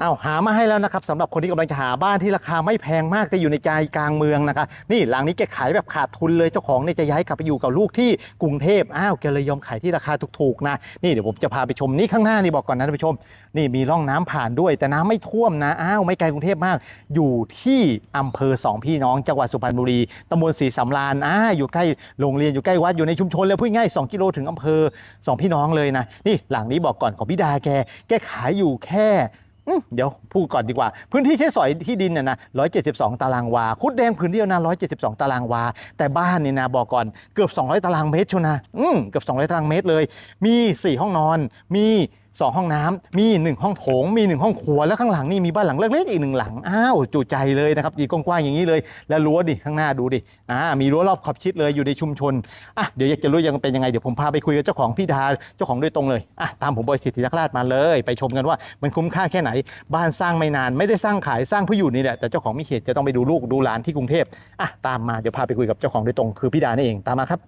เอาหามาให้แล้วนะครับสำหรับคนที่กำลังจะหาบ้านที่ราคาไม่แพงมากแต่อยู่ในใจกลางเมืองนะคะนี่หลังนี้แกขายแบบขาดทุนเลยเจ้าของเนี่ยจะย้ายกลับไปอยู่กับลูกที่กรุงเทพอ้าวแกเลยยอมขายที่ราคาถูกๆนะนี่เดี๋ยวผมจะพาไปชมนี่ข้างหน้านี่บอกก่อนนะท่านผู้ชม นี่มีร่องน้ำผ่านด้วย แต่น้ำไม่ท่วมนะอ้าวไม่ไกลกรุงเทพมาก อยู่ที่อำเภอสองพี่น้องจังหวัดสุพรรณบุรีตำบลศรีสำราญอ่าอยู่ใกล้โรงเรียนอยู่ใกล้วัดอยู่ในชุมชนเลยพูดง่าย2กิโลถึงอำเภอสองพี่น้องเลยนะนี่หลังนี้บอกก่อนของพี่ดาแกแกขายอยู่แค่ เดี๋ยวพูดก่อนดีกว่า พื้นที่ใช้สอยที่ดินน่ะนะ172 ตารางวา คุดแดงพื้นเดียวนะ172 ตารางวา แต่บ้านนี่นะบอกก่อนเกือบ 200 ตารางเมตรชวนะอืมเกือบ 200 ตารางเมตรเลย มี 4 ห้องนอน มี 2 ห้องน้ำมี 1 ห้องโถง มี 1 ห้องครัวแล้วข้างหลังนี่มีบ้านหลังเล็กๆอีกหนึ่งหลังอ้าวจุใจเลยนะครับดีกว้างๆอย่างนี้เลย แล้วรั้วดิข้างหน้าดูดิอ่ามีรั้วรอบขอบชิดเลยอยู่ในชุมชนอะเดี๋ยวอยากจะรู้ยังเป็นยังไงเดี๋ยวผมพาไปคุยกับเจ้าของพี่ดาเจ้าของโดยตรงเลยอะตามผมบอยสิทธิรักราชมาเลย ไปชมกันว่ามันคุ้มค่าแค่ไหน บ้านสร้างไม่นานไม่ได้สร้างขายสร้างเพื่ออยู่นี่แหละแต่เจ้าของมีเหตุจะต้องไปดูลูกดูหลานที่กรุงเทพอะตามมาเดี๋ยวพาไปคุยกับเจ้าของโดยตรงคือพี่ดานี่เองตามมาครับ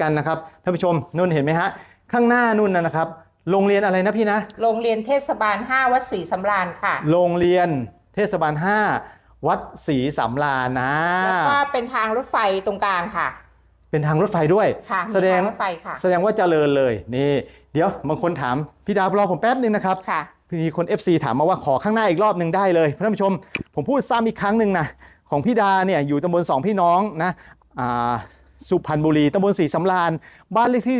กันนะครับท่านผู้ชมนุ่นเห็นไหมฮะข้างหน้านุ่นนะครับ โรงเรียนอะไรนะพี่นะ โรงเรียนเทศบาล 5 วัดศรีสำราญค่ะ โรงเรียนเทศบาล 5 วัดศรีสำราญนะ แล้วก็เป็นทางรถไฟตรงกลางค่ะ เป็นทางรถไฟด้วย ค่ะมีแสดงทางรถไฟค่ะ แสดงว่าเจริญเลยนี่ เดี๋ยวบางคนถามพี่ดาวรอผมแป๊บนึงนะครับ ค่ะ มีคน FC ถามมาว่าขอข้างหน้าอีกรอบหนึ่งได้เลยท่านผู้ชม ผมพูดซ้ำอีกครั้งหนึ่งนะของพี่ดาเนี่ยอยู่ตำบลสองพี่น้องนะอ่า สุพรรณบุรีตำบลศรีสำราญบ้านเลขที่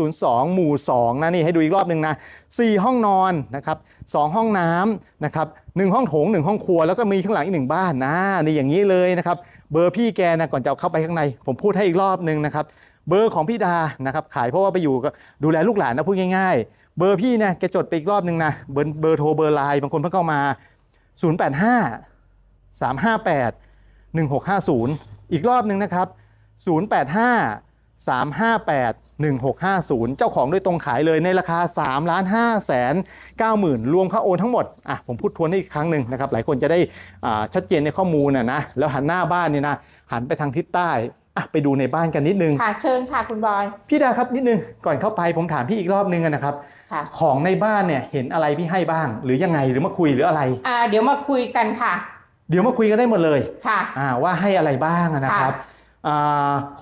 202 หมู่ 2 นะนี่ให้ดูอีกรอบหนึ่งนะ 4 ห้องนอนนะครับ 2 ห้องน้ำนะครับหนึ่งห้องโถง 1 ห้องครัว แล้วก็มีข้างหลังอีกหนึ่งบ้านนะนี่อย่างนี้เลยนะครับ เบอร์พี่แกนะก่อนจะเข้าไปข้างใน ผมพูดให้อีกรอบหนึ่งนะครับ เบอร์ของพี่ดานะครับ ขายเพราะว่าไปอยู่ดูแลลูกหลานนะพูดง่าย ๆ เบอร์พี่เนี่ยแกจดไปอีกรอบหนึ่งนะเบอร์เบอร์โทรเบอร์ไลน์บางคนเพิ่งเข้ามา 085 358 1650 อีกรอบหนึ่งนะครับ 085 358 1650 เจ้าของด้วยตรงขายเลยในราคา 3 ล้าน5แสน9หมื่นรวมค่าโอนทั้งหมด อะ ผมพูดทวนให้อีกครั้งหนึ่งนะครับ หลายคนจะได้อ่าชัดเจนในข้อมูลนะนะ แล้วหันหน้าบ้านนี่นะ หันไปทางทิศใต้อะไปดูในบ้านกันนิดนึง ค่ะ เชิญค่ะคุณบอยพี่ดาครับนิดนึง ก่อนเข้าไปผมถามพี่อีกรอบนึงอะนะครับค่ะของในบ้านเนี่ยเห็นอะไรพี่ให้บ้าง หรือยังไง หรือมาคุยหรืออะไร อ่า เดี๋ยวมาคุยกันค่ะ เดี๋ยวมาคุยกันได้หมดเลย ค่ะ อ่า ว่าให้อะไรบ้างอะนะครับอ่า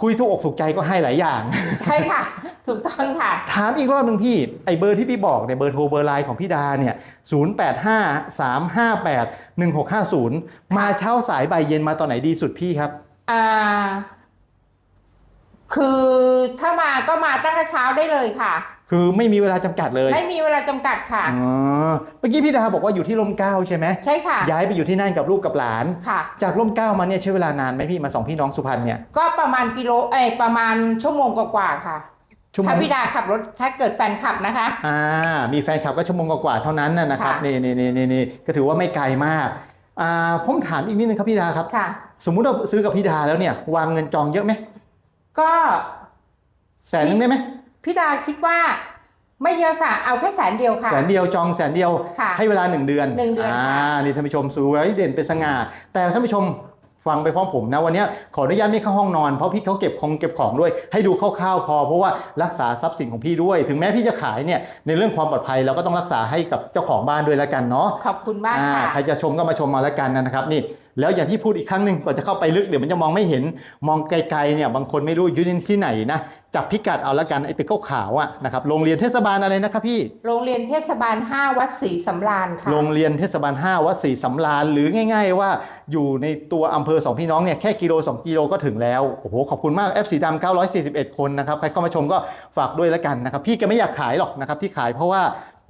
คุยถูกอกถูกใจก็ให้หลายอย่าง ใช่ค่ะ ถูกต้องค่ะ ถามอีกรอบหนึ่งพี่ไอเบอร์ที่พี่บอกเนี่ยเบอร์โทรเบอร์ไลน์ของพี่ดาเนี่ย0 8 5 3 5 8 1 6 5 0มาเช้าสายบ่ายเย็นมาตอนไหนดีสุดพี่ครับอ่า คือถ้ามาก็มาตั้งแต่เช้าได้เลยค่ะ คือไม่มีเวลาจำกัดเลยไม่มีเวลาจำกัดค่ะ อ๋อเมื่อกี้พี่ดาบอกว่าอยู่ที่ลมเกล้าใช่ไหมใช่ค่ะย้ายไปอยู่ที่นั่นกับลูกกับหลาน ค่ะ จากร่มเกล้ามาเนี่ยใช้เวลานานไหมพี่มาสองพี่น้องสุพรรณเนี่ยก็ประมาณกิโลเอ้ยประมาณชั่วโมงกว่าๆค่ะชั่วโมถ้างพี่ดาขับรถถ้าเกิดแฟนขับนะคะ อ่ามีแฟนคลับก็ชั่วโมงกว่าๆเท่านั้นนะนะครับค่ะ นี่นี่นี่นี่นี่ก็ถือว่าไม่ไกลมากอ่าผมถามอีกนิดนึงครับพี่ดาครับ ค่ะ สมมุติเราซื้อกับพี่ดาแล้วเนี่ยวางเงินจองเยอะไหม ก็แสนนึงได้ไหมพี่ดาคิดว่าไม่เยอะค่ะ เอาแค่แสนเดียวค่ะ แสนเดียวจองแสนเดียวค่ะให้เวลาหนึ่งเดือนหนึ่งเดือนค่ะอ่านี่ท่านผู้ชมสวยเด่นเป็นสง่า แต่ท่านผู้ชมฟังไปพร้อมผมนะวันเนี้ยขออนุญาตไม่เข้าห้องนอนเพราะพี่เขาเก็บของเก็บของด้วย ให้ดูคร่าวๆพอเพราะว่ารักษาทรัพย์สินของพี่ด้วย ถึงแม้พี่จะขายเนี่ยในเรื่องความปลอดภัยเราก็ต้องรักษาให้กับเจ้าของบ้านด้วยแล้วกันเนาะขอบคุณมากอ่าค่ะใครจะชมก็มาชมมาแล้วกันนะครับนี่ แล้วอย่างที่พูดอีกครั้งหนึ่งก่อนจะเข้าไปลึกเดี๋ยวมันจะมองไม่เห็นมองไกลๆเนี่ยบางคนไม่รู้อยู่ที่ไหนนะจับพิกัดเอาแล้วกันไอ้ตึกขาวๆอะนะครับโรงเรียนเทศบาลอะไรนะครับพี่ โรงเรียนเทศบาล 5 วัดศรีสำราญค่ะโรงเรียนเทศบาล 5 วัดศรีสำราญหรือง่าย ๆ ว่าอยู่ในตัวอำเภอสองพี่น้องเนี่ยแค่กิโล 2 กิโลก็ถึงแล้วโอ้โหขอบคุณมาก F สีดำ941 คนนะครับใครเข้ามาชมก็ฝากด้วยแล้วกันนะครับพี่แกไม่อยากขายหรอกนะครับที่ขายเพราะว่า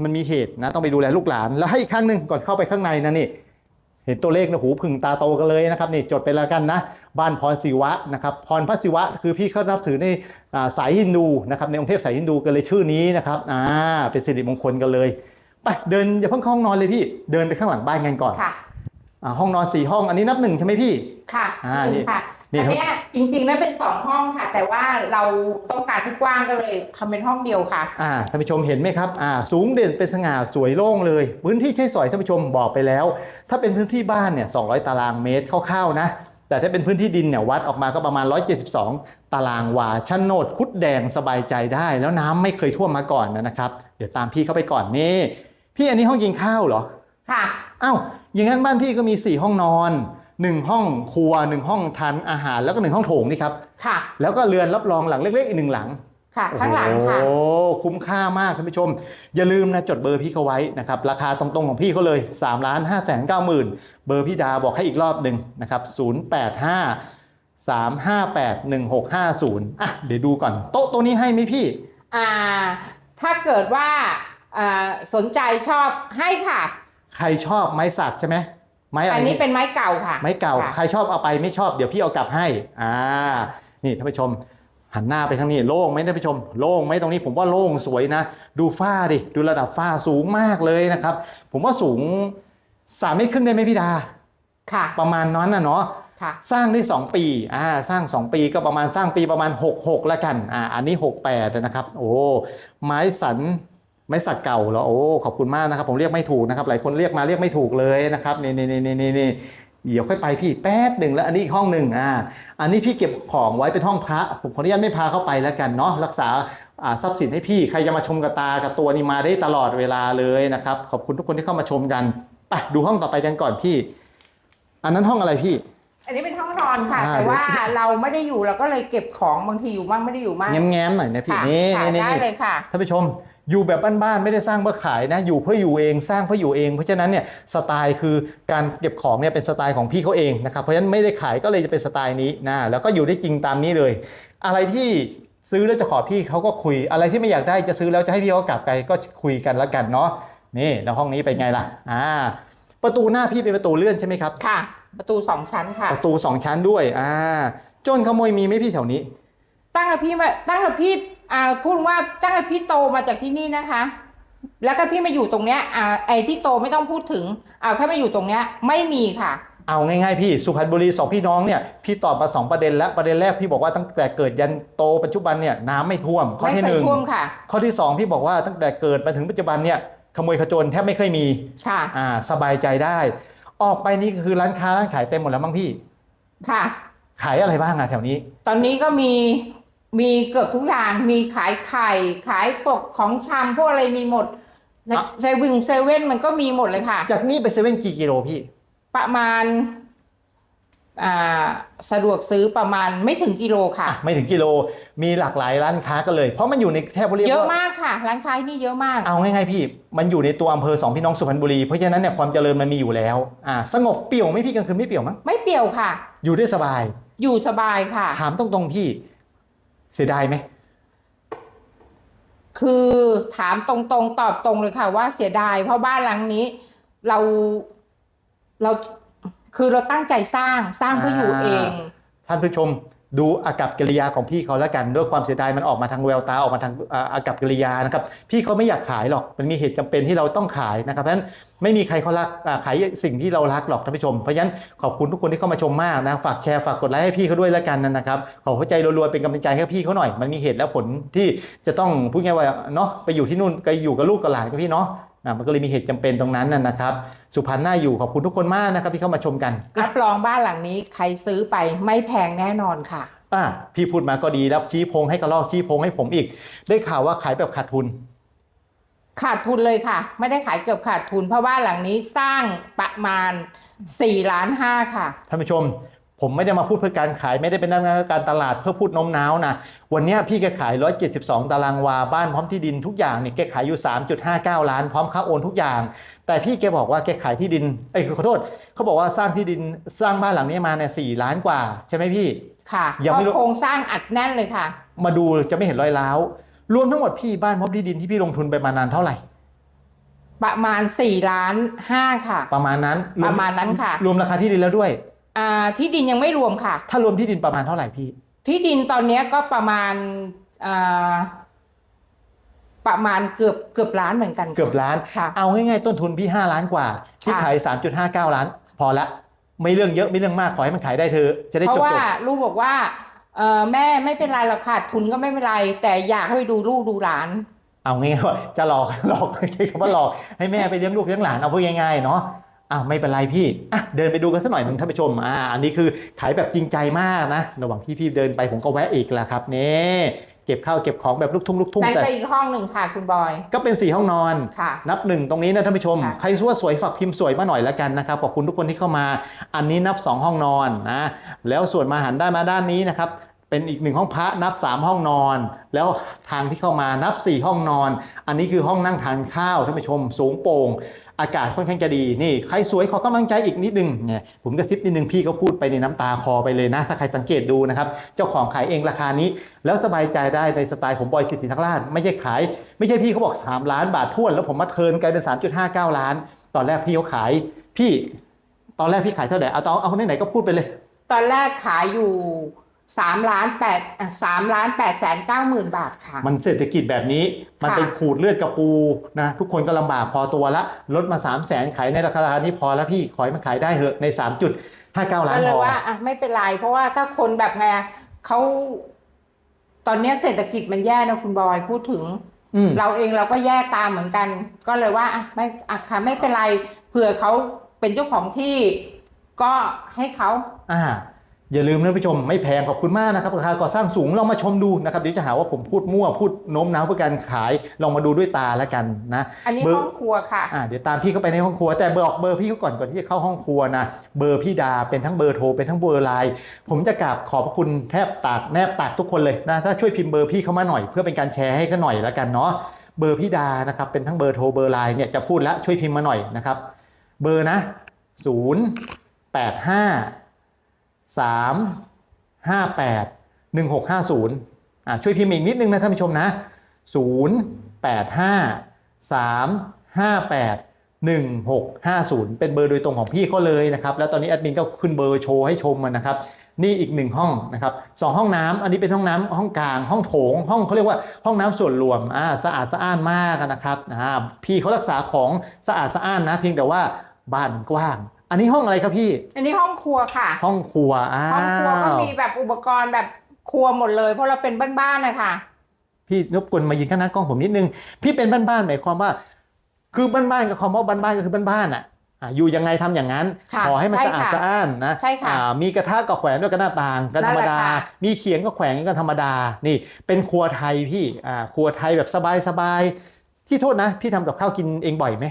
มันมีเหตุนะต้องไปดูแลลูกหลานแล้วให้อีกครั้งหนึ่งก่อนเข้าไปข้างในนะนี่ เห็นตัวเลขนะหูพึ่งตาโตกันเลยนะครับนี่จดไปแล้วกันนะบ้านพรศิวะนะครับพรพระศิวะ คือพี่เขานับถือในอ่าสายฮินดูนะครับในองค์เทพสายฮินดูกันเลยชื่อนี้นะครับอ่าเป็นสิริมงคลกันเลยไปเดินอย่าเพิ่งเข้าห้องนอนเลยพี่เดินไปข้างหลังบ้านกันก่อนค่ะอ่าห้องนอนสี่ห้องอันนี้นับหนึ่งใช่ไหมพี่ค่ะอ่านี่ ค่ะนี่อันเนี้ยจริงๆนั้นเป็นสองห้องค่ะ แต่ว่าเราต้องการที่กว้างก็เลยทำเป็นห้องเดียวค่ะ อ่าท่านผู้ชมเห็นไหมครับอ่าสูงเด่นเป็นสง่าสวยโล่งเลย พื้นที่ใช้สอยท่านผู้ชมบอกไปแล้ว ถ้าเป็นพื้นที่บ้านเนี่ย200 ตารางเมตรคร่าวๆนะ แต่ถ้าเป็นพื้นที่ดินเนี่ยวัดออกมาก็ประมาณ 172 ตารางวาโฉนดคุดแดงสบายใจได้ แล้วน้ำไม่เคยท่วมมาก่อนนะครับ เดี๋ยวตามพี่เข้าไปก่อนนี่พี่อันนี้ห้องกินข้าวเหรอค่ะ อ้าวอย่างนั้นบ้านพี่ก็มี 4 ห้องนอน 1ห้องครัว1ห้องทานอาหารแล้วก็1ห้องโถงนี่ครับค่ะแล้วแล้วก็เรือนรับรองหลังเล็กๆอีกหนึ่งหลังค่ะข้างหลังค่ะโอ้คุ้มค่ามากท่านผู้ชม อย่าลืมนะจดเบอร์พี่เขาไว้นะครับราคาตรงๆของพี่เขาเลย3ล้าน5แสน9หมื่นเบอร์พี่ดาบอกให้อีกรอบหนึ่งนะครับ085 358 1650อะเดี๋ยวดูก่อนโต๊ะตัวนี้ให้ไหมพี่อ่าถ้าเกิดว่าอ่าสนใจชอบให้ค่ะ ใครชอบไม้สักใช่ไหม ไม้อะไรอันนี้เป็นไม้เก่าค่ะ ไม้เก่าค่ะใครชอบเอาไปไม่ชอบเดี๋ยวพี่เอากลับให้ อ่า นี่ท่านผู้ชม หันหน้าไปทางนี้โล่งไหมท่านผู้ชม โล่งไหมตรงนี้ผมว่าโล่งสวยนะ ดูฝ้าดิ ดูระดับฝ้าสูงมากเลยนะครับ ผมว่าสูงสามเมตรครึ่งได้ไหมพี่ดา ค่ะ ประมาณนั้นนะเนาะค่ะสร้างได้ 2 ปี อ่า สร้าง 2 ปีก็ประมาณสร้างปีประมาณ 66 แล้วกัน อ่า อันนี้ 68 นะครับ โอ้ ไม้สัน ไม้สักเก่าเหรอโอ้ขอบคุณมากนะครับ ผมเรียกไม่ถูกนะครับ หลายคนเรียกมาเรียกไม่ถูกเลยนะครับนี่นี่นี่นี่นี่เดี๋ยวค่อยไปพี่แป๊บหนึ่งแล้วอันนี้อีกห้องหนึ่งอ่าอันนี้พี่เก็บของไว้เป็นห้องพระผมขออนุญาตไม่พาเข้าไปแล้วกันเนาะรักษาอ่าทรัพย์สินให้พี่ใครจะมาชมกับตากับตัวนี่มาได้ตลอดเวลาเลยนะครับขอบคุณทุกคนที่เข้ามาชมกันไปดูห้องต่อไปกันก่อนพี่ อันนั้นห้องอะไรพี่อันนี้เป็นห้องนอนค่ะอ่าแต่ว่าเดี๋ยวเราไม่ได้อยู่เราก็เลยเก็บของบางทีอยู่บ้างไม่ได้อยู่บ้างแง้มๆหน่อยนะพี่ค่ะนี่ค่ะนี่ได้นี่เลยค่ะท่านผู้ชม อยู่แบบบ้านๆไม่ได้สร้างเพื่อขายนะอยู่เพื่ออยู่เองสร้างเพื่ออยู่เอง เพราะฉะนั้นเนี่ยสไตล์คือการเก็บของเนี่ยเป็นสไตล์ของพี่เขาเองนะครับเพราะฉะนั้นไม่ได้ขายก็เลยจะเป็นสไตล์นี้นะแล้วก็อยู่ได้จริงตามนี้เลย อะไรที่ซื้อแล้วจะขอพี่เขาก็คุย อะไรที่ไม่อยากได้จะซื้อแล้วจะให้พี่เขากลับไปก็คุยกันแล้วกันเนาะนี่แล้วห้องนี้เป็นไงล่ะอ่าประตูหน้าพี่เป็นประตูเลื่อนใช่ไหมครับค่ะ ประตูสองชั้นค่ะ ประตูสองชั้นด้วยอ่าโจนขโมยมีไหมพี่แถวนี้ ตั้งแต่พี่มาตั้งแต่พี่ อ่าพูดว่าตั้งแต่พี่โตมาจากที่นี่นะคะ แล้วก็พี่มาอยู่ตรงเนี้ยอ่าไอ้ที่โตไม่ต้องพูดถึงเอาแค่มาอยู่ตรงเนี้ยไม่มีค่ะ เอาง่ายๆพี่สุพรรณบุรีสองพี่น้องเนี่ยพี่ตอบมาสองประเด็นแล้วประเด็นแรกพี่บอกว่าตั้งแต่เกิดยันโตปัจจุบันเนี่ยน้ำไม่ท่วมข้อไม่ที่เคหยนึ่งท่วมค่ะ ข้อที่สองพี่บอกว่าตั้งแต่เกิดมาถึงปัจจุบันเนี่ยขโมยขโจรแทบไม่เคยมีค่ะ อ่าสบายใจได้ ออกไปนี่คือร้านค้าร้านขายเต็มหมดแล้วมั้งพี่ ค่ะ ขายอะไรบ้างอะแถวนี้ ตอนนี้ก็มี มีเกือบทุกอย่างมีขายไข่ ขายปกของชำพวกอะไรมีหมดในอะ เซเว่นเซเว่นมันก็มีหมดเลยค่ะ จากนี่ไปเซเว่นกี่กิโลพี่ ประมาณอ่าสะดวกซื้อประมาณไม่ถึงกิโลค่ะ อะ ไม่ถึงกิโลมีหลากหลายร้านค้ากันเลย เพราะมันอยู่ในแทบเรียกเยอะว่ามากค่ะ ร้านค้าที่นี่เยอะมาก เอาง่ายๆพี่ มันอยู่ในตัวอำเภอสองพี่น้องสุพรรณบุรีเพราะฉะนั้นเนี่ยความเจริญมันมีอยู่แล้วอ่าสงบเปรี่ยวไหมพี่กลางคืนไม่เปรี่ยวมั้งไม่เปรี่ยวค่ะ อยู่ได้สบาย อยู่สบายค่ะ ถามตรงๆพี่ เสียดายไหมคือถามตรงๆ ตอบตรงเลยค่ะว่าเสียดาย เพราะบ้านหลังนี้ เราเราคือเราตั้งใจสร้างสร้างเพื่ออยู่เอง ท่านผู้ชม ดูอากับกิริยาของพี่เขาแล้วกันด้วยความเสียดายมันออกมาทางแววตาออกมาทางอากับกิริยานะครับพี่เขาไม่อยากขายหรอกมันมีเหตุจำเป็นที่เราต้องขายนะครับเพราะฉะนั้นไม่มีใครเขารักขายสิ่งที่เรารักหรอกท่านผู้ชมเพราะฉะนั้นขอบคุณทุกคนที่เข้ามาชมมากนะฝากแชร์ฝากกดไลค์ให้พี่เขาด้วยแล้วกันนะครับขอหัวใจรัวๆเป็นกำลังใจให้พี่เขาหน่อย มันมีเหตุและผลที่จะต้องพูดง่ายว่าเนาะไปอยู่ที่นู่นไปอยู่กับลูกกับหลานกับพี่เนาะ มันก็เลยมีเหตุจำเป็นตรงนั้นน่ะนะครับ สุพรรณน่าอยู่ขอบคุณทุกคนมากนะครับที่เข้ามาชมกันรับรองบ้านหลังนี้ใครซื้อไปไม่แพงแน่นอนค่ะอะพี่พูดมาก็ดีแล้วชี้โพงให้กระลอกชี้โพงให้ผมอีก ได้ข่าวว่าขายแบบขาดทุน ขาดทุนเลยค่ะ ไม่ได้ขายเกือบขาดทุน เพราะบ้านหลังนี้สร้างประมาณ4ล้านห้าค่ะท่านผู้ชม ผมไม่ได้มาพูดเพื่อการขายไม่ได้เป็นนักงานการตลาดเพื่อพูดโน้มน้าวนะวันเนี้ยพี่แกขาย 172 ตารางวาบ้านพร้อมที่ดินทุกอย่างเนี่ยแกขายอยู่ 3.59 ล้าน พร้อมค่าโอนทุกอย่าง แต่พี่แกบอกว่าแกขายที่ดินเอ้ยขอโทษเขาบอกว่าสร้างที่ดินสร้างบ้านหลังนี้มาเนี่ย4ล้านกว่า ใช่ไหมพี่ ค่ะยังไม่รู้เพราะโครงสร้างอัดแน่นเลยค่ะ มาดูจะไม่เห็นรอยร้าวรวมทั้งหมดพี่บ้านพร้อมที่ดินที่พี่ลงทุนไปมานานเท่าไหร่ประมาณ4ล้านห้าค่ะ ประมาณนั้นประมาณนั้นค่ะ รวมราคาที่ดินแล้วด้วย อ่าที่ดินยังไม่รวมค่ะ ถ้ารวมที่ดินประมาณเท่าไหร่พี่ ที่ดินตอนเนี้ยก็ประมาณอ่าประมาณเกือบเกือบล้านเหมือนกันค่ะ เกือบล้าน ค่ะ เอาง่ายๆต้นทุนพี่ 5 ล้านกว่าที่ค่ะขาย 3.59 ล้าน พอละ ไม่เรื่องเยอะไม่เรื่องมากขอให้มันขายได้เธอะจะได้เพจบราะว่าจบลูกบอกว่าเออแม่ไม่เป็นไรหรอกขาดทุนก็ไม่เป็นไร แต่อยากให้ไปดูลูกดูหลานเอาง่ายๆว่าจะหลอกหลอกใช้คำว่าหลอกให้แม่ไปเลี้ยงลูกเลี้ยงหลานเอาพูดง่ายๆเนาะ อะไม่เป็นไรพี่อะเดินไปดูกันสักหน่อยหนึ่งท่านผู้ชมอ่าอันนี้คือขายแบบจริงใจมากนะ ระหว่างที่พี่เดินไปผมก็แวะอีกแหละครับนี่เก็บข้าวเก็บของแบบลูกทุ่งลูกทุ่งนั่นแต่ก็อีกห้องหนึ่งค่ะคุณบอย ก็เป็นสี่ห้องนอน ค่ะ นับหนึ่งตรงนี้นะท่านผู้ชม ค่ะ ใครสวยสวยฝากพิมพ์สวยมาหน่อยแล้วกันนะครับขอบคุณทุกคนที่เข้ามา อันนี้นับ 2 ห้องนอนนะแล้วส่วนมาหันด้านมาด้านนี้นะครับเป็นอีกหนึ่งห้องพระนับ 3 ห้องนอน แล้วทางที่เข้ามานับ 4 ห้องนอน อันนี้คือห้องนั่งทานข้าวท่านผู้ชมสูงโปร่ง อากาศค่อนข้างจะดีนี่ใครสวยขอกำลังใจอีกนิดนึงเนี่ยผมกระซิบนิดนึงพี่เขาพูดไปในน้ำตาคอไปเลยนะ ถ้าใครสังเกตดูนะครับ เจ้าของขายเองราคานี้ แล้วสบายใจได้ในสไตล์ผมบอยสิทธิทักราชไม่ใช่ขาย ไม่ใช่พี่เขาบอก 3 ล้านบาททวน แล้วผมมาเทิร์นกลายเป็น 3.59 ล้าน ตอนแรกพี่เขาขายพี่ ตอนแรกพี่ขายเท่าไหร่เอาเอาเอาไหนๆก็พูดไปเลย ตอนแรกขายอยู่ สามล้านแปดสามล้านแปดแสนเก้าหมื่นบาทค่ะ มันเศรษฐกิจแบบนี้ มันค่ะเป็นขูดเลือดกระปูนะทุกคนก็ลำบากพอตัวละลดมา3 0 0แสนขายในราคานี้พอแล้วพี่ขอให้มันขายได้เหอะใน3.59ล้าก็นเลพยอว่าอะไม่เป็นไร เพราะว่าถ้าคนแบบไงอะเขาตอนเนี้ยเศรษฐกิจมันแย่นะคุณบอยพูดถึงอืมเราเองเราก็แย่ตามเหมือนกัน ก็เลยว่าอะไม่อะค่ะไม่เป็นไรเผื่อเขาเป็นเจ้าของที่ก็ให้เขาอ่า อย่าลืมนะผู้ชมไม่แพงขอบคุณมากนะครับราคาก่อสร้างสูงลองมาชมดูนะครับเดี๋ยวจะหาว่าผมพูดมั่วพูดโน้มน้าวเพื่อการขายลองมาดูด้วยตาแล้วกันนะอันนี้เบอร์ห้องครัวค่ะอ่าเดี๋ยวตามพี่เข้าไปในห้องครัว แต่บอกเบอร์พี่เขาก่อนก่อนที่จะเข้าห้องครัวนะเบอร์พี่ดาเป็นทั้งเบอร์โทรเป็นทั้งเบอร์ไลน์ผมจะกราบขอบพระคุณแทบตากแนบตากทุกคนเลยนะถ้าช่วยพิมพ์เบอร์พี่เข้ามาหน่อยเพื่อเป็นการแชร์ให้เขาหน่อยแล้วกันเนาะเบอร์พี่ดานะครับเป็นทั้งเบอร์โทรเบอร์ไลน์เนี่ยจะพูดแล้วช่วยพิมพ์มาหน่อยนะครับเบอร์นะ0 8 5 3 5 8 1 6 5 0อ่าช่วยพิมพ์อีกนิดนึงนะท่านผู้ชมนะ 0 8 5 3 5 8 1650 เป็นเบอร์โดยตรงของพี่เขาเลยนะครับ แล้วตอนนี้แอดมินก็ขึ้นเบอร์โชว์ให้ชมมันนะครับนี่อีกหนึ่งห้องนะครับสองห้องน้ำอันนี้เป็นห้องน้ำห้องกลาง ห้องโถง ห้องเขาเรียกว่าห้องน้ำส่วนรวมอ่าสะอาดสะอ้านมากนะครับอ่าพี่เขารักษาของสะอาดสะอ้านนะ เพียงแต่ว่าบ้านกว้าง อันนี้ห้องอะไรครับพี่ อันนี้ห้องครัวค่ะ ห้องครัวอ้าห้องครัวก็วมีแบบอุปกรณ์แบบครัวหมดเลย เพราะเราเป็นบ้านๆนะคะพี่รบกวนมายืนข้างหน้ากล้องผมนิดนึง พี่เป็นบ้านๆหมายความว่า คือบ้านๆกับคำว่าบ้านๆก็คือบ้านๆอะอะอยู่ยังไงทำอย่างนั้นค่ะขอให้มันใช่สะอาดค่ะสะอ้านนะใช่ค่ะอ่ามีกระทะก็แขวนด้วยกันหน้าต่างกันธรรมดานั่นแหละค่ะมีเขียงก็แขวนกันธรรมดา นี่เป็นครัวไทยพี่อ่าครัวไทยแบบสบายๆพี่โทษนะ พี่ทำกับข้าวกินเองบ่อยไหม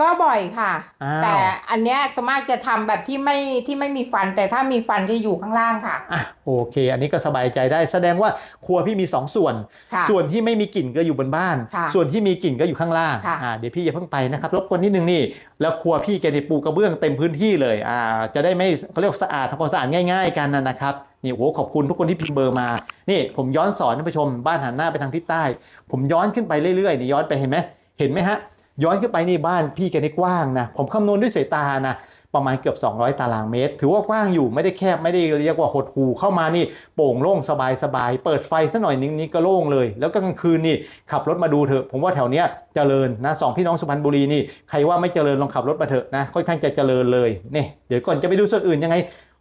ก็บ่อยค่ะ อ้าว แต่อันเนี้ยสวนมากจะทำแบบที่ไม่ที่ไม่มีฟัน แต่ถ้ามีฟันจะอยู่ข้างล่างค่ะ อะโอเค อันนี้ก็สบายใจได้แสดงว่าครัวพี่มีสองส่วน ค่ะ ส่วนที่ไม่มีกลิ่นก็อยู่บนบ้าน ค่ะส่วนที่มีกลิ่นก็อยู่ข้างล่างค่ะ อ่าเดี๋ยวพี่อย่าเพิ่งไปนะครับรบกวนนิดนึงนี่ แล้วครัวพี่แกนี่ปูกระเบื้องเต็มพื้นที่เลยอ่าจะได้ไม่เขาเรียกว่าสะอาดทำความสะอาดง่าย ๆ กันนะนะครับนี่โอ้โหขอบคุณทุกคนที่พิมพ์เบอร์มา นี่ผมย้อนสอนท่านผู้ชมบ้านหันหน้าไปทางทิศใต้ ผมย้อนขึ้นไปเรื่อยๆนี่ย้อนไปเห็นไหมเห็นไหมฮะ ย้อนขึ้นไปนี่บ้านพี่แกนี่กว้างนะ ผมคำนวณด้วยสายตานะ ประมาณเกือบ 200 ตารางเมตร ถือว่ากว้างอยู่ไม่ได้แคบไม่ได้เรียกว่าหดหูเข้ามานี่โป่งโล่งสบายสบายๆเปิดไฟสักหน่อยนึงนี่ก็โล่งเลย แล้วก็กลางคืนนี่ขับรถมาดูเถอะ ผมว่าแถวเนี้ยเจริญนะสองพี่น้องสุพรรณบุรีนี่ใครว่าไม่เจริญลองขับรถมาเถอะนะค่อนข้างจะเจริญเลยนี่เดี๋ยวก่อนจะไปดูส่วนอื่นยังไง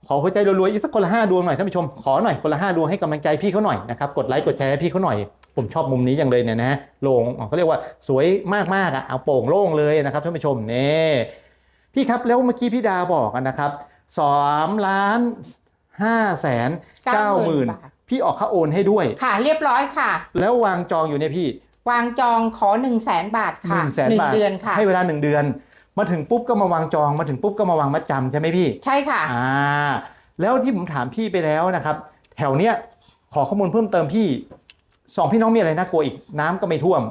ขอหัวใจรัวๆอีกสักคนละห้าดวงหน่อยท่านผู้ชมขอหน่อยคนละห้าดวงให้กำลังใจพี่เขาหน่อยนะครับกดไลค์กดแชร์พี่เขาหน่อย ผมชอบมุมนี้อย่างเลยเนี่ยนะโล่งอ๋อเขาเรียกว่าสวยมากๆอะเอาโป่งโล่งเลยนะครับท่านผู้ชมนี่พี่ครับแล้วเมื่อกี้พี่ดาบอกอะนะครับสามล้านห้าแสนเก้าหมื่นบาทพี่ออกค่าโอนให้ด้วยค่ะ เรียบร้อยค่ะ แล้ววางจองอยู่เนี่ยพี่ วางจองขอหนึ่งแสนบาทหค่ะนึ่งแสนหนึ่งบาทเดือนค่ะให้เวลาหนึ่งเดือน มาถึงปุ๊บก็มาวางจองมาถึงปุ๊บก็มาวางมัดจำใช่ไหมพี่ ใช่ค่ะอ่าแล้วที่ผมถามพี่ไปแล้วนะครับ แถวเนี้ยขอข้อมูลเพิ่มเติมพี่ สองพี่น้องมีอะไรน่ากลัวอีกน้ำก็ไม่ท่วม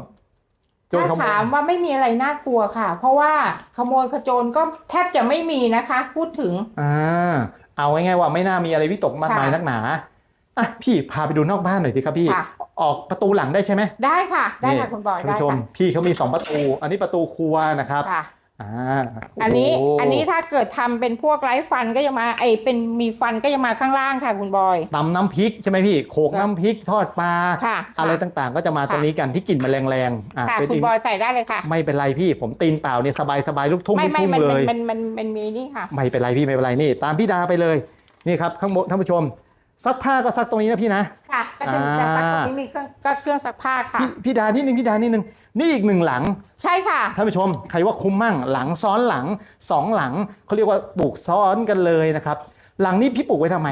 โจรถ้าขโมยถามว่าไม่มีอะไรน่ากลัวค่ะ เพราะว่าขโมยขโจรก็แทบจะไม่มีนะคะ พูดถึงอ่าเอาง่ายๆว่าไม่น่ามีอะไรวิตกมากมายค่ะนักหนาอะพี่พาไปดูนอกบ้านหน่อยสิครับพี่ค่ะออกประตูหลังได้ใช่ไหมได้ค่ะ ได้นี่ค่ะคุณบอยท่านได้ผู้ชมค่ะพี่เขามีสองประตู อันนี้ประตูครัวนะครับค่ะ อ่าอันนี้โโหอันนี้ถ้าเกิดทำเป็นพวกไร้ฟันก็จะมาไอเป็นมีฟันก็จะมาข้างล่างค่ะคุณบอยตำน้ำพริกใช่ไหมพี่โขกค่ะน้ำพริกทอดปลาค่ะอะไรค่ะต่างๆ ก็จะมาค่ะตรงนี้กันที่กลิ่นมันแรงๆอะค่ะเป็นคุณอีกบอยใส่ได้เลยค่ะ ไม่เป็นไรพี่ผมตีนเปล่าเนี่ยสบายสบายๆลูกทุ่งไม่ลูกไม่ทุ่งมันเลยมันมันมันมันมีนี่ค่ะ ไม่เป็นไรพี่ไม่เป็นไรนี่ ตามพี่ดาไปเลยนี่ครับข้างบนท่านผู้ชมซักผ้าก็ซักตรงนี้นะพี่นะค่ะ ก็จะมีอ่าแต่ตรงนี้มีเครื่องก็เครื่องซักผ้าค่ะ พี่พี่ดานิดนึงพี่ดานิดนึงนี่อีกหนึ่งหลังใช่ค่ะ ท่านผู้ชมใครว่าคุ้มมั่งหลังซ้อนหลังสองหลังเขาเรียกว่าปลูกซ้อนกันเลยนะครับ หลังนี้พี่ปลูกไว้ทำไม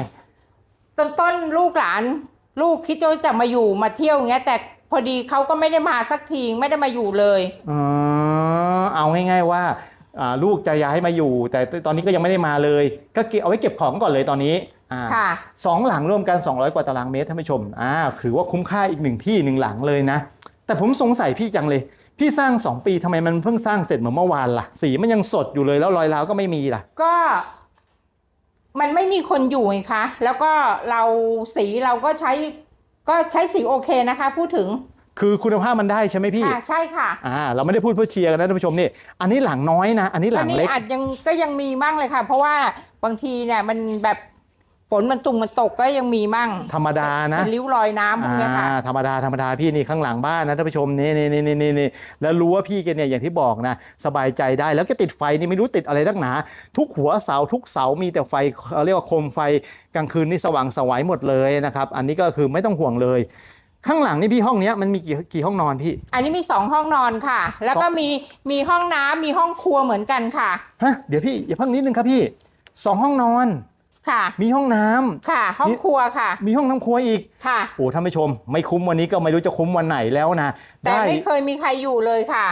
ต้นต้นลูกหลาน ลูกคิดว่าจะมาอยู่มาเที่ยวอย่างเงี้ย แต่พอดีเขาก็ไม่ได้มาสักทีไม่ได้มาอยู่เลย อ๋อเอาง่าย ๆ ว่าอ่าลูกจะย้ายมาอยู่ แต่ตอนนี้ก็ยังไม่ได้มาเลย ก็เก็บเอาไว้เก็บของก่อนเลยตอนนี้อ่า ค่ะสองหลังร่วมกัน 200 กว่าตารางเมตรท่านผู้ชมอ่าถือว่าคุ้มค่าอีกหนึ่งที่หนึ่งหลังเลยนะ แต่ผมสงสัยพี่จังเลย พี่สร้าง 2 ปีทำไมมันเพิ่งสร้างเสร็จเหมือนเมื่อวานล่ะ สีมันยังสดอยู่เลยแล้วรอยร้าวก็ไม่มีล่ะ ก็ มันไม่มีคนอยู่ไงคะ แล้วก็เราสีเราก็ใช้ก็ใช้สีโอเคนะคะ พูดถึงคือคุณภาพมันได้ใช่ไหมพี่ค่ะใช่ค่ะอ่าเราไม่ได้พูดเพื่อเชียร์กันนะท่านผู้ชมนี่อันนี้หลังน้อยนะ อันนี้หอัลันงนี้เล็กอาจยังก็ยังมีมั่งเลยค่ะ เพราะว่าบางทีเนี่ยมันแบบ ฝนมันตุงมันตกก็ยังมีมั่งธรรมดานะเป็นริ้วรอยน้ำพวกเนี้ยค่ะอ่าธรรมดาธรรมดาพี่นี่ข้างหลังบ้านนะท่านผู้ชมนี่นี่นี่นี่นี่นี่แล้วรู้ว่าพี่แกเนี่ยอย่างที่บอกนะสบายใจได้แล้วก็ติดไฟนี่ไม่รู้ติดอะไรนักหนา ทุกหัวเสาทุกเสามีแต่ไฟเขาเรียกว่าโคมไฟกลางคืนนี่สว่างสวัยหมดเลยนะครับ อันนี้ก็คือไม่ต้องห่วงเลยข้างหลังนี่พี่ห้องเนี้ยมันมีกี่กี่ห้องนอนพี่ อันนี้มีสองห้องนอนค่ะ แล้วก็มีมีห้องน้ำมีห้องครัวเหมือนกันค่ะฮะเดี๋ยวพี่อย่าเพิ่งนิดนึงครับพี่สองห้องนอน ค่ะ มีห้องน้ำค่ะ ห้องครัวค่ะ มีห้องน้ำครัวอีกค่ะ โอ้ท่านผู้ชม ไม่คุ้มวันนี้ก็ไม่รู้จะคุ้มวันไหนแล้วนะแต่ได้ไม่เคยมีใครอยู่เลยค่ะ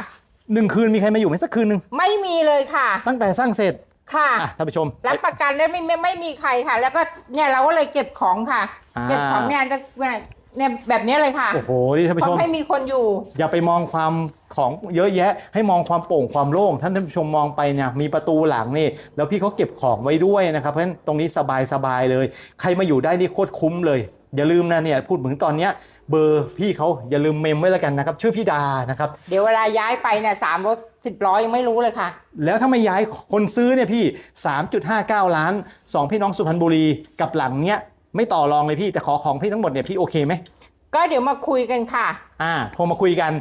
หนึ่งคืนมีใครมาอยู่ไหมสักคืนหนึ่งไม่มีเลยค่ะ ตั้งแต่สร้างเสร็จค่ะอะท่านผู้ชม รับประกันได้ไม่ไม่ไม่มีใครค่ะ แล้วก็เนี่ยเราก็เลยเก็บของค่ะ อ่า เก็บของเนี่ยจะ เนี่ยเนี่ยแบบนี้เลยค่ะโอ้โหนี่ท่านเพผู้ชราะมไม่มีคนอยู่ อย่าไปมองความของเยอะแยะ ให้มองความโปร่งความโล่งท่านผู้ชมมองไปเนี่ยมีประตูหลังนี่แล้วพี่เขาเก็บของไว้ด้วยนะครับเพราะฉะนั้นตรงนี้สบายสบายเลย ใครมาอยู่ได้นี่โคตรคุ้มเลย อย่าลืมนะเนี่ยพูดถึงตอนเนี้ยเบอร์พี่เขาอย่าลืมเมมไว้แล้วกันนะครับชื่อพี่ดานะครับเดี๋ยวเวลาย้ายไปเนี่ยสามรถสิบล้อยังไม่รู้เลยค่ะ แล้วถ้าไม่ย้ายคนซื้อเนี่ยพี่ 3.59 ล้าน2พี่น้องสุพรรณบุรีกับหลังเนี้ย ไม่ต่อรองเลยพี่แต่ขอของพี่ทั้งหมดเนี่ยพี่โอเคไหมก็เดี๋ยวมาคุยกันค่ะ อ่าโทรมาคุยกัน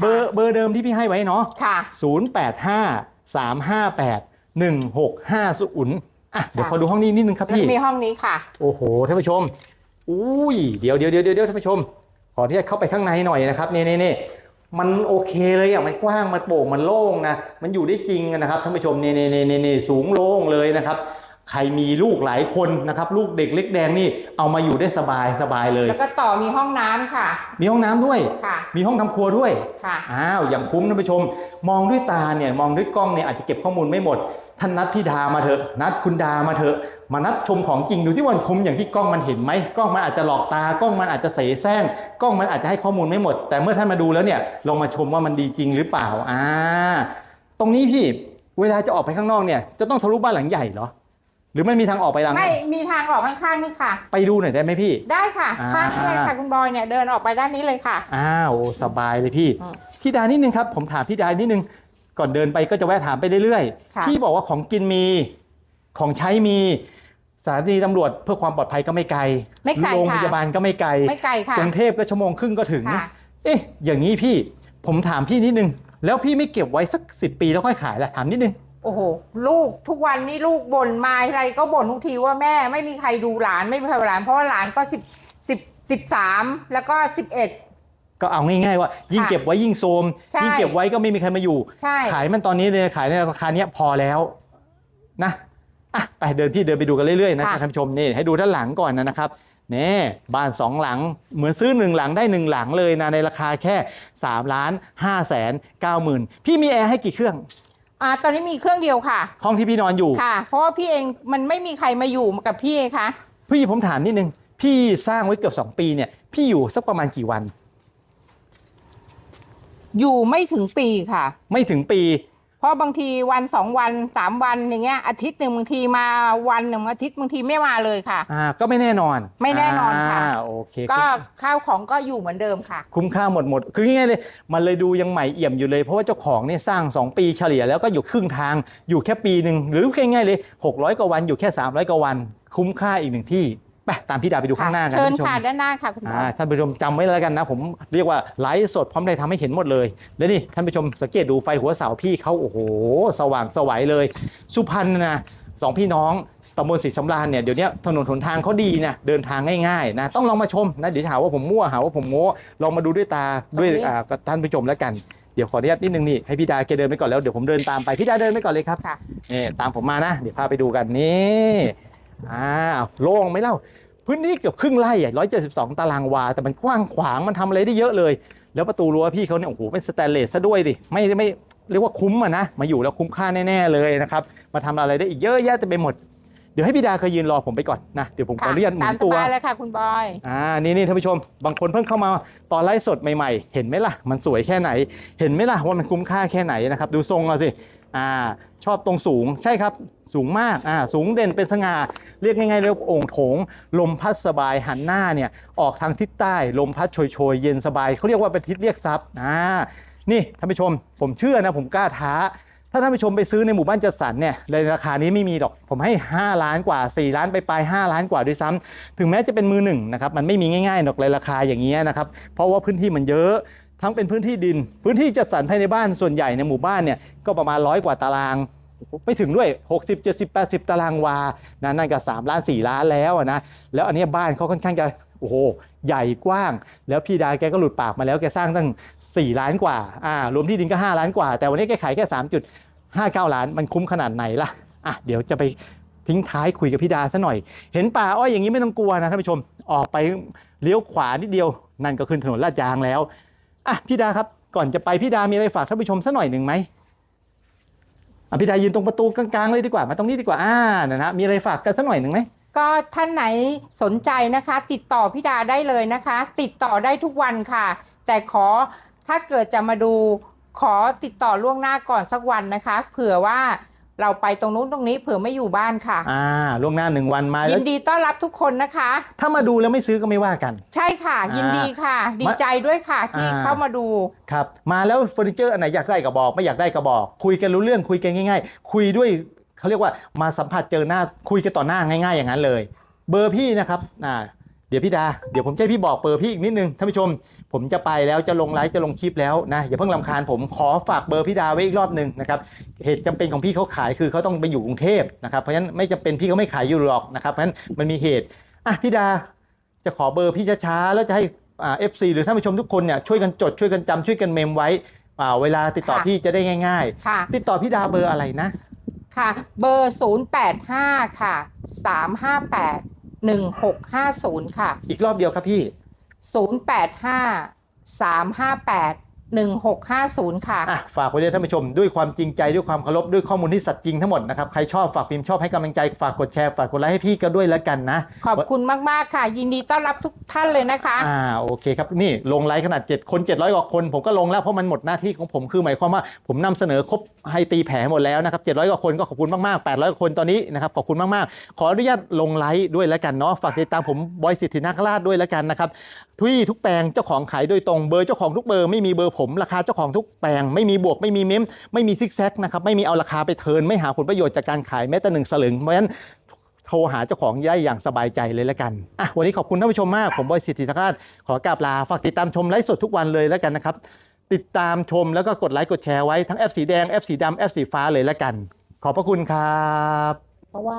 เบอร์เบอร์เดิมที่พี่ให้ไว้เนาะค่ะ 085 358 1650อะเดี๋ยวขอดูห้องนี้นิดนึงครับแล้วพี่มีห้องนี้ค่ะ โอ้โหท่านผู้ชม อุ้ยเดี๋ยวเดี๋ยวเดี๋ยวเดี๋ยวท่านผู้ชม ขอที่จะเข้าไปข้างในหน่อยนะครับนี่นี่นี่มันโอเคเลยอะมันกว้างมันโปร่งมันโล่งนะมันอยู่ได้จริงนะครับท่านผู้ชมนี่นี่นี่นี่นี่สูงโล่งเลยนะครับ ใครมีลูกหลายคนนะครับ ลูกเด็กเล็กแดงนี่เอามาอยู่ได้สบายสบายเลย แล้วก็ต่อมีห้องน้ำค่ะ มีห้องน้ำด้วย ค่ะ มีห้องทำครัวด้วยค่ะ อ้าวอย่างคุ้มท่านผู้ชม มองด้วยตาเนี่ยมองด้วยกล้องเนี่ยอาจจะเก็บข้อมูลไม่หมด ท่านนัดพี่ดามาเถอะ นัดคุณดามาเถอะ มานัดชมของจริงดูที่วันคุ้มอย่างที่กล้องมันเห็นไหมกล้องมันอาจจะหลอกตากล้องมันอาจจะเสแสร้งกล้องมันอาจจะให้ข้อมูลไม่หมด แต่เมื่อท่านมาดูแล้วเนี่ยลองมาชมว่ามันดีจริงหรือเปล่าอ่าตรงนี้พี่เวลาจะออกไปข้างนอกเนี่ยจะต้องทะลุบ้านหลังใหญ่เหรอ หรือมันมีทางออกไปหลังไม่มีทางออกข้างๆนี่ค่ะ ไปดูหน่อยได้ไหมพี่ ได้ค่ะอ่าข้างนี้เลยค่ะคุณบอยเนี่ยเดินออกไปด้านนี้เลยค่ะ อ้าวสบายเลยพี่อืมพี่ดานิดนึงครับผมถามพี่ดานิดนึงก่อนเดินไปก็จะแวะถามไปเรื่อยค่ะๆพี่บอกว่าของกินมีของใช้มีสถานีตำรวจเพื่อความปลอดภัยก็ไม่ไกลไม่ไกลโรงค่ะพยาบาลก็ไม่ไกลไม่ไกลค่ะกรุงเทพก็ชั่วโมงครึ่งก็ถึงค่ะเอ๊ะ อย่างนี้พี่ ผมถามพี่นิดนึง แล้วพี่ไม่เก็บไว้สักสิปีแล้วค่อยขายล่ะถามนิดนึง โอ้โหลูกทุกวันนี้ลูกบ่นมาอะไรก็บ่นทุกทีว่าแม่ไม่มีใครดูหลานไม่มีใครดูหลานเพราะว่าหลานก็สิบสิบสิบสามแล้วก็สิบเอ็ด ก็เอาง่ายๆว่า ยิ่งค่ะเก็บไว้ยิ่งโทรมใช่ยิ่งเก็บไว้ก็ไม่มีใครมาอยู่ ใช่ ขายมันตอนนี้เลยขายในราคาเนี้ยพอแล้วนะอะไปเดินพี่เดินไปดูกันเรื่อยๆนะค่ะท่านผู้ชมนี่ให้ดูด้านหลังก่อนนะครับนี่บ้านสองหลังเหมือนซื้อหนึ่งหลังได้หนึ่งหลังเลยนะในราคาแค่3ล้าน5แสน9หมื่นพี่มีแอร์ให้กี่เครื่อง อ่าตอนนี้มีเครื่องเดียวค่ะ ห้องที่พี่นอนอยู่ค่ะ เพราะว่าพี่เองมันไม่มีใครมาอยู่กับพี่ไงคะพี่ผมถามนิดนึง พี่สร้างไว้เกือบ2ปีเนี่ย พี่อยู่สักประมาณกี่วัน อยู่ไม่ถึงปีค่ะ ไม่ถึงปี เพราะบางทีวันสองวันสามวันอย่างเงี้ยอาทิตย์หนึ่งบางทีมาวันหนึ่งอาทิตย์บางทีไม่มาเลยค่ะ อ่าก็ไม่แน่นอนไม่แน่นอนค่ะาโอเคก็ข้าวของก็อยู่เหมือนเดิมค่ะ คุ้มค่าหมดหมดคือง่ายๆเลย มันเลยดูยังใหม่เอี่ยมอยู่เลย เพราะว่าเจ้าของเนี่ยสร้าง 2 ปีเฉลี่ยแล้วก็อยู่ครึ่งทางอยู่แค่ปีหนึ่งหรือง่ายๆเลย 600 กว่าวันอยู่แค่ 300 กว่าวัน คุ้มค่าอีกหนึ่งที่ ไปตามพี่ดาไปดูข้างหน้ากันเชิญท่านผู้ชมค่ะด้านหน้าค่ะคุณบออ่ายท่านผู้ชมจำไว้แล้วกันนะ ผมเรียกว่าไลฟ์สดพร้อมได้ทำให้เห็นหมดเลยแล้วนี่ท่านผู้ชมสังเกตดูไฟหัวเสาพี่เขาโอ้โห สว่างสวัยเลย สุพรรณนะสองพี่น้องตำบลศรีสำราญเนี่ยเดี๋ยวนี้ถนนหนทางเขาดีนะเดินทางง่ายๆนะต้องลองมาชมนะเดี๋ยวจะหาว่าผมมั่วหาว่าผมโม้ลองมาดูด้วยตาด้วยอ่ากับท่านผู้ชมแล้วกันเดี๋ยวขออนุญาตนิดนึงนี่ให้พี่ดาแกเดินไปก่อนแล้วเดี๋ยวผมเดินตามไปพี่ดาเดินไปก่อนเลยครับค่ะนี่ตามผมมานะ เดี๋ยวพาไปดูกันนี่อ้าวโล่งไหมเล่า พื้นที่เกือบครึ่งไร่อะ172ตารางวา แต่มันกว้างขวางมันทำอะไรได้เยอะเลย แล้วประตูรั้วพี่เขาเนี่ยโอ้โหเป็นสแตนเลสซะด้วยดิไม่ไม่เรียกว่าคุ้มอะนะมาอยู่แล้วคุ้มค่าแน่ๆเลยนะครับมาทำอะไรได้อีกเยอะแยะเต็มไปหมดเดี๋ยวให้พี่ดาเคยยืนรอผมไปก่อนนะ เดี๋ยวผมขอค่ะอนุญาตหมุตามนสตัวบายเลยค่ะ คุณบอย อ่า นี่นี่ท่านผู้ชม บางคนเพิ่งเข้ามาตอนไลฟ์สดใหม่ๆ เห็นไหมล่ะ มันสวยแค่ไหน เห็นไหมล่ะว่ามันคุ้มค่าแค่ไหนนะครับ ดูทรงเอาสิ อ่าชอบตรงสูงใช่ครับสูงมากอ่าสูงเด่นเป็นสง่าเรียกง่ายๆเรียกโอ่งโถง ลมพัดสบายหันหน้าเนี่ยออกทางทิศใต้ลมพัดโชยๆเย็นสบายเขาเรียกว่าเป็นทิศเรียกทรัพย์อ่านี่ท่านผู้ชมผมเชื่อนะผมกล้าท้า ถ้าท่านผู้ชมไปซื้อในหมู่บ้านจัดสรรเนี่ยในราคานี้ไม่มีหรอก ผมให้ 5 ล้านกว่า 4 ล้านไปปลาย5ล้านกว่าด้วยซ้ำถึงแม้จะเป็นมือหนึ่งนะครับมันไม่มีง่ายๆหรอกเลยราคาอย่างเงี้ยนะครับเพราะว่าพื้นที่มันเยอะ ทั้งเป็นพื้นที่ดิน พื้นที่จัดสรรภายในบ้านส่วนใหญ่ในหมู่บ้านเนี่ยก็ประมาณร้อยกว่าตารางไม่ถึงด้วย 60 70 80 ตารางวานะนั่นก็3ล้าน 4 ล้านแล้วนะ แล้วอันนี้บ้านเขาค่อนข้างจะโอ้โหใหญ่กว้าง แล้วพี่ดาแกก็หลุดปากมาแล้วแกสร้างตั้ง 4 ล้านกว่าอ่ารวมที่ดินก็ 5 ล้านกว่า แต่วันนี้แกขายแค่ 3.59 ล้านมันคุ้มขนาดไหนล่ะอะเดี๋ยวจะไปทิ้งท้ายคุยกับพี่ดาซะหน่อย เห็นป่าอ้อยอย่างนี้ไม่ต้องกลัวนะท่านผู้ชมออกไปเลี้ยวขวานิดเดียว นั่นก็ขึ้นถนนลาดยางแล้ว อะพี่ดาครับก่อนจะไปพี่ดามีอะไรฝากท่านผู้ชมสักหน่อยหนึ่งไหมอะพี่ดายืนตรงประตูกลางๆเลยดีกว่ามาตรงนี้ดีกว่าอ่านะนะมีอะไรฝากกันสักหน่อยหนึ่งไหมก็ท่านไหนสนใจนะคะ ติดต่อพี่ดาได้เลยนะคะ ติดต่อได้ทุกวันค่ะ แต่ขอถ้าเกิดจะมาดูขอติดต่อล่วงหน้าก่อนสักวันนะคะ เผื่อว่า เราไปตรงนู้นตรงนี้เผื่อไม่อยู่บ้านค่ะ อ่าล่วงหน้าหนึ่งวันมายิแล้วนดีต้อนรับทุกคนนะคะ ถ้ามาดูแล้วไม่ซื้อก็ไม่ว่ากัน ใช่ค่ะ อ่ายิยินดีค่ะ ดีใจด้วยค่ะที่อ่า เข้ามาดู ครับมาแล้วเฟอร์นิเจอร์อันไหนอยากได้ก็บอกไม่อยากได้ก็บอก คุยกันรู้เรื่องคุยกันง่าย ๆ คุยด้วยเขาเรียกว่ามาสัมผัสเจอหน้าคุยกันต่อหน้าง่าย ๆ อย่างนั้นเลย เบอร์พี่นะครับอ่า เดี๋ยวพี่ดา เดี๋ยวผมจะให้พี่บอกเบอร์พี่อีกนิดนึงท่านผู้ชม ผมจะไปแล้วจะลงไลฟ์จะลงคลิปแล้วนะอย่าเพิ่งลำคาญผมขอฝากเบอร์พี่ดาไว้อีกรอบหนึ่งนะครับเหตุจำเป็นของพี่เขาขายคือเขาต้องไปอยู่กรุงเทพนะครับเพราะฉะนั้นไม่จำเป็นพี่เขาไม่ขายอยู่หรอกนะครับเพราะฉะนั้นมันมีเหตุอะพี่ดาจะขอเบอร์พี่ช้าๆแล้วจะให้อ่าเอฟซีหรือท่านผู้ชมทุกคนเนี่ยช่วยกันจดช่วยกันจำช่วยกันเมมไว้อ่าเวลาติดต่อค่ะพี่จะได้ง่ายค่ะๆติดต่อพี่ดาเบอร์อะไรนะค่ะ เบอร์ 085 ค่ะ 358 1650 ค่ะ อีกรอบเดียวครับพี่ 085 358 1650 ค่ะ อะฝากไว้ด้วยท่านผู้ชมด้วยความจริงใจด้วยความเคารพด้วยข้อมูลที่สัตย์จริงทั้งหมดนะครับใครชอบฝากพิมพ์ชอบให้กำลังใจฝากกดแชร์ฝากกดไลค์ให้พี่ก็ด้วยแล้วกันนะ ขอบคุณมาก ๆ ค่ะ ยินดีต้อนรับทุกท่านเลยนะคะ อ่าโอเคครับ นี่ลงไลค์ขนาด 7 คน 700กว่าคน ผมก็ลงแล้วเพราะมันหมดหน้าที่ของผมคือหมายความว่าผมนำเสนอครบให้ตีแผลหมดแล้วนะครับ700กว่าคนก็ขอบคุณมากๆ800กว่าคนตอนนี้นะครับขอบคุณมากๆ ขออนุญาตลงไลค์ด้วยแล้วกันเนาะฝากติดตามผมบอยสิทธินาคราชด้วยแล้วกันนะครับทุยทุกแปลงเจ้าของขายโดยตรงเบอร์เจ้าของทุกเบอร์ไม่มีเบอร์ผมราคาเจ้าของทุกแปลง ไม่มีบวกไม่มีเม้มไม่มีซิกแซกนะครับไม่มีเอาราคาไปเทินไม่หาผลประโยชน์จากการขายแม้แต่หนึ่งสลึงเพราะฉะนั้นโทรหาเจ้าของได้อย่างสบายใจเลยแล้วกัน อะ วันนี้ขอบคุณท่านผู้ชมมาก ผมบอยสิทธิธราชขอกราบลา ฝากติดตามชมไลฟ์สดทุกวันเลยแล้วกันนะครับ ติดตามชมแล้วก็กดไลค์กดแชร์ไว้ทั้งแอปสีแดง แอปสีดำแอปสีฟ้าเลยแล้วกัน ขอบพระคุณครับ เพราะว่า